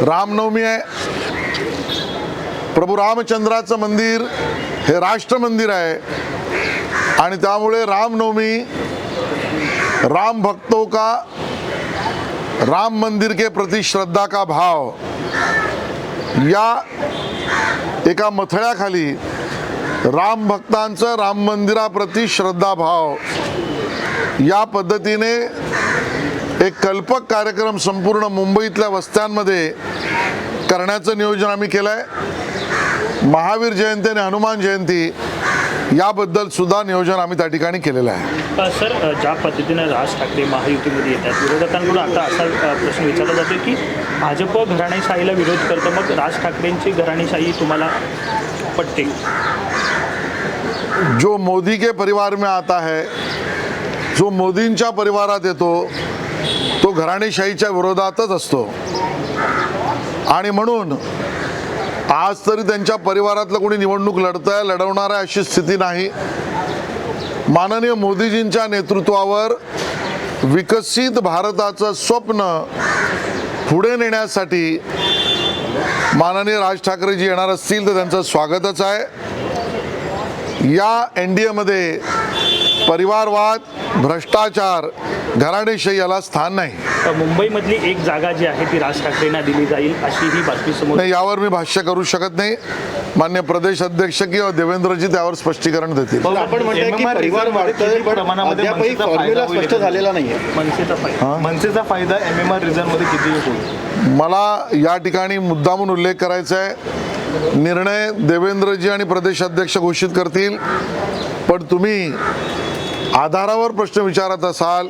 रामनवमी आहे. प्रभू रामचंद्राचं मंदिर हे राष्ट्र मंदिर आहे. आणि त्यामुळे रामनवमी राम भक्तों का राम मंदिर के प्रति श्रद्धा का भाव या एका मथळ्याखाली राम भक्तांचं राम मंदिराप्रती श्रद्धाभाव या पद्धतीने एक कल्पक कार्यक्रम संपूर्ण मुंबईतल्या वस्त्यांमध्ये करण्याचं नियोजन आम्ही केलं आहे महावीर जयंती आणि हनुमान जयंती याबद्दल सुद्धा नियोजन आम्ही त्या ठिकाणी केलेलं आहे. सर ज्या पद्धतीनं राज ठाकरे महायुतीमध्ये येतात विरोधकांकडून आता असा प्रश्न विचारला जातो की भाजप घराणेशाहीला विरोध करतं मग राज ठाकरेंची घराणेशाही तुम्हाला पटते? जो मोदी के परिवार में आता है जो मोदींच्या परिवारात येतो तो घराणेशाहीच्या विरोधातच असतो. आणि म्हणून आज तरी त्यांच्या परिवारातलं कोणी निवडणूक लढतंय लढवणार आहे अशी स्थिती नाही. माननीय मोदीजींच्या नेतृत्वावर विकसित भारताचं स्वप्न पुढे नेण्यासाठी माननीय राज ठाकरेजी येणार असतील तर त्यांचं स्वागतच आहे. या एन डी एमध्ये परिवारवाद भ्रष्टाचार घराणेशाही याला स्थान नाही. मुंबईमधली एक जागा जी आहे ती राज ठाकरेंना दिली जाईल अशी ही बातमी समोर नाही यावर मी भाष्य करू शकत नाही. मान्य प्रदेश अध्यक्ष किंवा देवेंद्रजी त्यावर स्पष्टीकरण देतील. पण आपण स्पष्ट झालेला नाहीये. मनसेचा फायदा. मनसेचा फायदा एम एम आर रिझर्व्हमध्ये किती होईल? मला या ठिकाणी मुद्दामून उल्लेख करायचा आहे. निर्णय देवेंद्रजी आणि प्रदेश अध्यक्ष घोषित करतील. पण तुम्ही आधारावर प्रश्न विचारत असाल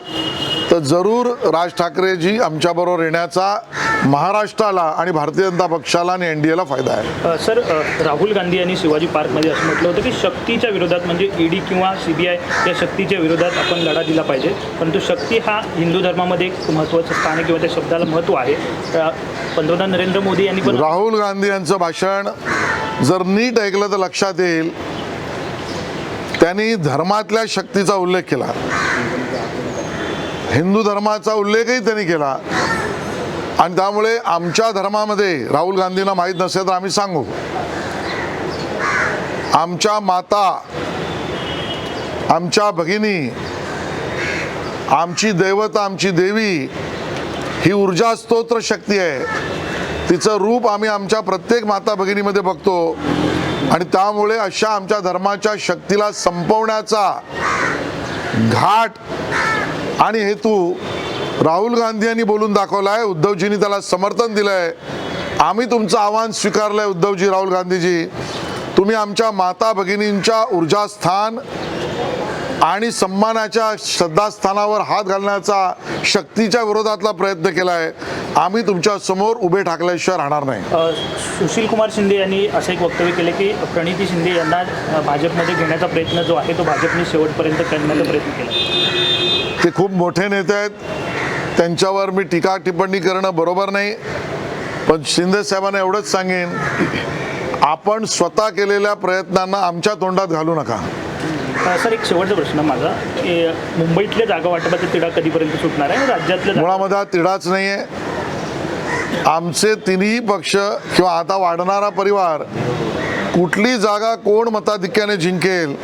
तर जरूर राज ठाकरेजी आमच्याबरोबर येण्याचा महाराष्ट्राला आणि भारतीय जनता पक्षाला आणि एन डी एला फायदा आहे. सर राहुल गांधी यांनी शिवाजी पार्कमध्ये असं म्हटलं होतं की शक्तीच्या विरोधात म्हणजे ईडी किंवा सी बी आय या शक्तीच्या विरोधात आपण लढा दिला पाहिजे. परंतु शक्ती हा हिंदू धर्मामध्ये एक महत्त्वाचं स्थान आहे किंवा त्या शब्दाला महत्त्व आहे. पंतप्रधान नरेंद्र मोदी यांनी पण राहुल गांधी यांचं भाषण जर नीट ऐकलं तर लक्षात येईल त्यांनी धर्मातल्या शक्तीचा उल्लेख केला. हिंदू धर्माचा उल्लेखही त्यांनी केला. आणि त्यामुळे आमच्या धर्मामध्ये राहुल गांधींना माहीत नसेल तर आम्ही सांगू. आमच्या माता आमच्या भगिनी आमची दैवता आमची देवी ही ऊर्जा स्तोत्र शक्ती आहे. तिचं रूप आम्ही आमच्या प्रत्येक माता भगिनीमध्ये बघतो. आणि त्यामुळे अशा आमच्या धर्माच्या शक्तीला संपवण्याचा घाट आणि हेतू राहुल गांधी यांनी बोलून दाखवला आहे उद्धवजींनी त्याला समर्थन दिलं आहे आम्ही तुमचं आव्हान स्वीकारलं आहे उद्धवजी राहुल गांधीजी. तुम्ही आमच्या माता भगिनींच्या ऊर्जास्थान आणि सन्मानाच्या श्रद्धास्थानावर हात घालण्याचा शक्तीच्या विरोधातला प्रयत्न केला आहे आम्ही तुमच्यासमोर उभे ठाकल्याशिवाय राहणार नाही. सुशील कुमार शिंदे यांनी असं एक वक्तव्य केलं की प्रणिती शिंदे यांना भाजपमध्ये घेण्याचा प्रयत्न जो आहे तो भाजपने शेवटपर्यंत करण्याचा प्रयत्न केला. ते खूप मोठे नेते आहेत. त्यांच्यावर मी टीका टिप्पणी करणं बरोबर नाही. पण शिंदे साहेबांना एवढंच सांगेन आपण स्वतः केलेल्या प्रयत्नांना आमच्या तोंडात घालू नका. सर एक शेवटचा प्रश्न माझा. की मुंबईतल्या जागा वाटपाचा तिढा कधीपर्यंत सुटणार आहे? राज्यातल्या मुळामध्ये हा तिढाच नाही आहे. आमचे तिन्ही पक्ष किंवा आता वाढणारा परिवार कुठली जागा कोण मताधिक्याने जिंकेल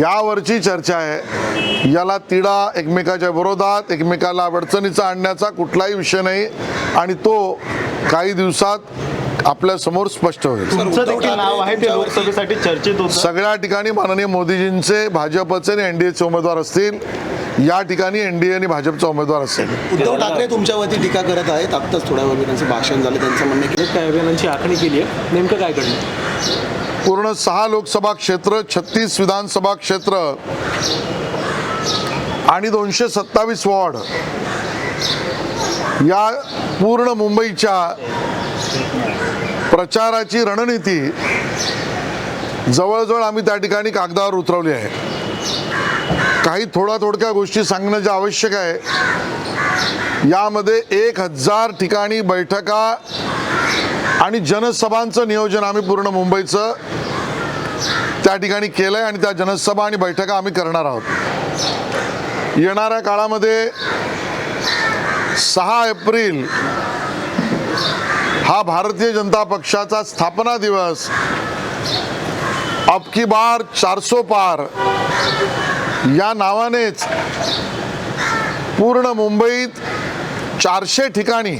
यावरची चर्चा आहे. याला तिढा एकमेकाच्या विरोधात एकमेकाला अडचणीचा आणण्याचा कुठलाही विषय नाही. आणि तो काही दिवसात आपल्यासमोर स्पष्ट होईल. तुमचं देखील नाव आहे ते लोकसभेसाठी चर्चेत होतं. सगळ्या ठिकाणी माननीय मोदीजींचे भाजपचे आणि एनडीएचे उमेदवार असतील. या ठिकाणी एनडीए आणि भाजपचा उमेदवार असेल उद्धव ठाकरे तुमच्यावरती टीका करत आहेत. आत्ताच थोड्या वेळ त्यांचं भाषण झालं त्यांचं म्हणणं आहे की काही अभियानांची आखणी केली आहे. नेमकं काय घडलं? पूर्ण सहा लोकसभा क्षेत्र छत्तीस विधानसभा क्षेत्र आणि दोनशे सत्तावीस वॉर्ड या पूर्ण मुंबईच्या प्रचाराची रणनीती जवळजवळ आम्ही त्या ठिकाणी कागदावर उतरवली आहे. काही थोड्या थोडक्या गोष्टी सांगणं जे आवश्यक आहे यामध्ये एक हजार ठिकाणी बैठका आणि जनसभांचं नियोजन आम्ही पूर्ण मुंबईचं त्या ठिकाणी केलं आहे आणि त्या जनसभा आणि बैठका आम्ही करणार आहोत. येणाऱ्या काळामध्ये सहा एप्रिल हा भारतीय जनता पक्षाचा स्थापना दिवस. अबकी बार चारसो पार. या नावानेच पूर्ण मुंबईत चारशे ठिकाणी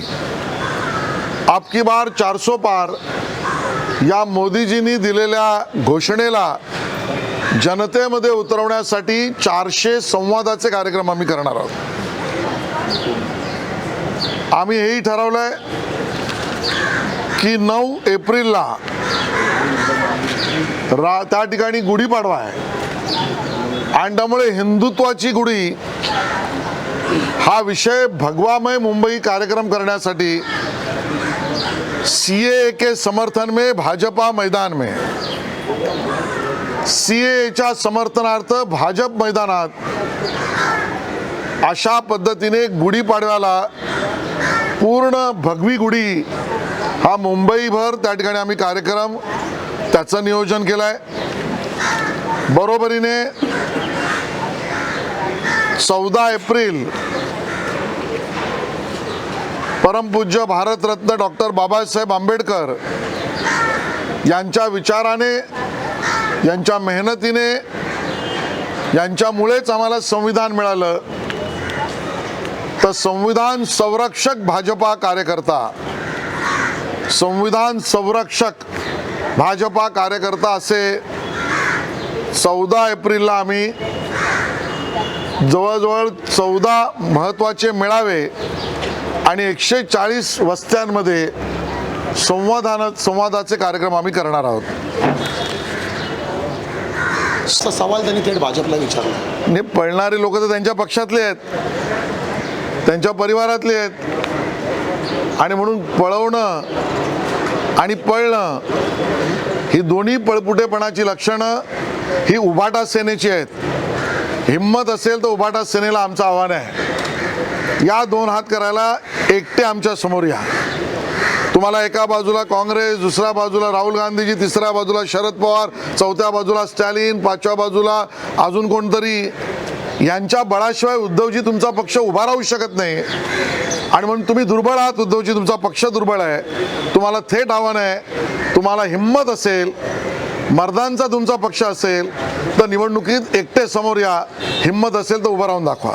अबकी बार चारसो पार या मोदीजींनी दिलेल्या घोषणेला जनतेमध्ये उतरवण्यासाठी चारशे संवादाचे कार्यक्रम आम्ही करणार आहोत. आम्ही हेही ठरवलंय की नऊ एप्रिलला रा त्या ठिकाणी गुढीपाडवा आहे. आणि त्यामुळे हिंदुत्वाची गुढी. हा विषय भगवामय मुंबई कार्यक्रम करण्यासाठी सीए के समर्थन में भाजपा मैदान में सीएच्या समर्थनार्थ भाजप मैदानात अशा पद्धतीने गुढीपाडव्याला पूर्ण भगवी गुढी हा मुंबईभर त्या ठिकाणी आम्ही कार्यक्रम त्याचं नियोजन केलं आहे बरोबरीने चौदा एप्रिल परमपूज्य भारतरत्न डॉक्टर बाबासाहेब आंबेडकर यांच्या विचाराने यांच्या मेहनतीने यांच्यामुळेच आम्हाला संविधान मिळालं. तर संविधान संरक्षक भाजपा कार्यकर्ता संविधान संरक्षक भाजपा कार्यकर्ता असे चौदा एप्रिलला आम्ही जवळजवळ चौदा महत्त्वाचे मेळावे आणि एकशे चाळीस वस्त्यांमध्ये संवादान संवादाचे कार्यक्रम आम्ही करणार आहोत. सवाल त्यांनी थेट भाजपला विचारला. पळणारे लोक तर त्यांच्या पक्षातले आहेत त्यांच्या परिवारातले आहेत. आणि म्हणून पळवणं आणि पळणं ही दोन्ही पळपुटेपणाची लक्षणं ही उभाटा सेनेची आहेत. हिंमत असेल तर उभाटा सेनेला आमचं आव्हान आहे. या दोन हात करायला एकटे आमच्यासमोर या. तुम्हाला एका बाजूला काँग्रेस दुसऱ्या बाजूला राहुल गांधीजी तिसऱ्या बाजूला शरद पवार चौथ्या बाजूला स्टॅलिन पाचव्या बाजूला अजून कोणतरी यांच्या बळाशिवाय उद्धवजी तुमचा पक्ष उभा राहू शकत नाही. आणि म्हणून तुम्ही दुर्बळ आहात उद्धवजी तुमचा पक्ष दुर्बळ आहे. तुम्हाला थेट आव्हान आहे. तुम्हाला हिंमत असेल मर्दांचा तुमचा पक्ष असेल तर निवडणुकीत एकटे समोर या. हिंमत असेल तर उभं राहून दाखवा.